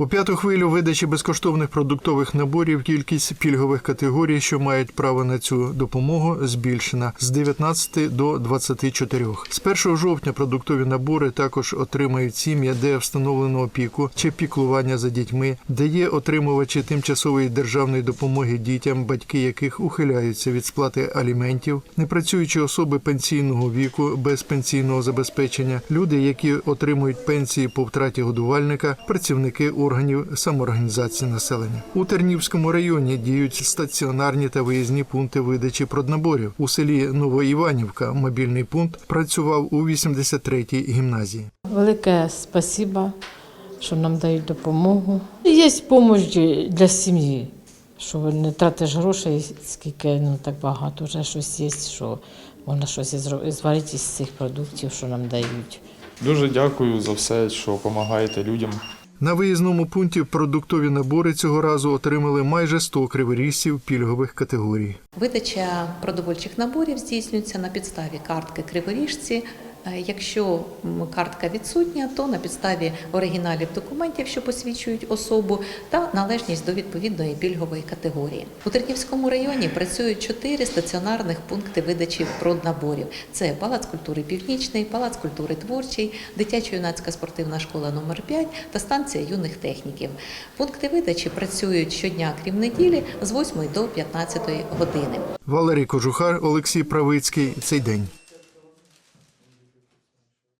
У п'яту хвилю видачі безкоштовних продуктових наборів кількість пільгових категорій, що мають право на цю допомогу, збільшена з 19 до 24. З 1 жовтня продуктові набори також отримають сім'я, де встановлено опіку чи піклування за дітьми, де є отримувачі тимчасової державної допомоги дітям, батьки яких ухиляються від сплати аліментів, непрацюючі особи пенсійного віку без пенсійного забезпечення, люди, які отримують пенсії по втраті годувальника, працівники органів самоорганізації населення. У Тернівському районі діють стаціонарні та виїзні пункти видачі проднаборів. У селі Новоіванівка мобільний пункт працював у 83-й гімназії. Велике спасіба, що нам дають допомогу. Є допомога для сім'ї, що не тратиш грошей, скільки ну так багато, вже щось є, що можна щось зварити із цих продуктів, що нам дають. Дуже дякую за все, що допомагаєте людям. На виїзному пункті продуктові набори цього разу отримали майже 100 криворіжців пільгових категорій. Видача продовольчих наборів здійснюється на підставі картки криворіжці. Е, Якщо картка відсутня, то на підставі оригіналів документів, що посвідчують особу, та належність до відповідної пільгової категорії. У Тернівському районі працюють чотири стаціонарних пункти видачі проднаборів. Це Палац культури Північний, Палац культури Творчий, дитячо-юнацька спортивна школа номер 5 та станція юних техніків. Пункти видачі працюють щодня, крім неділі, з 8 до 15 години. Валерій Кожухар, Олексій Правицький. Цей день.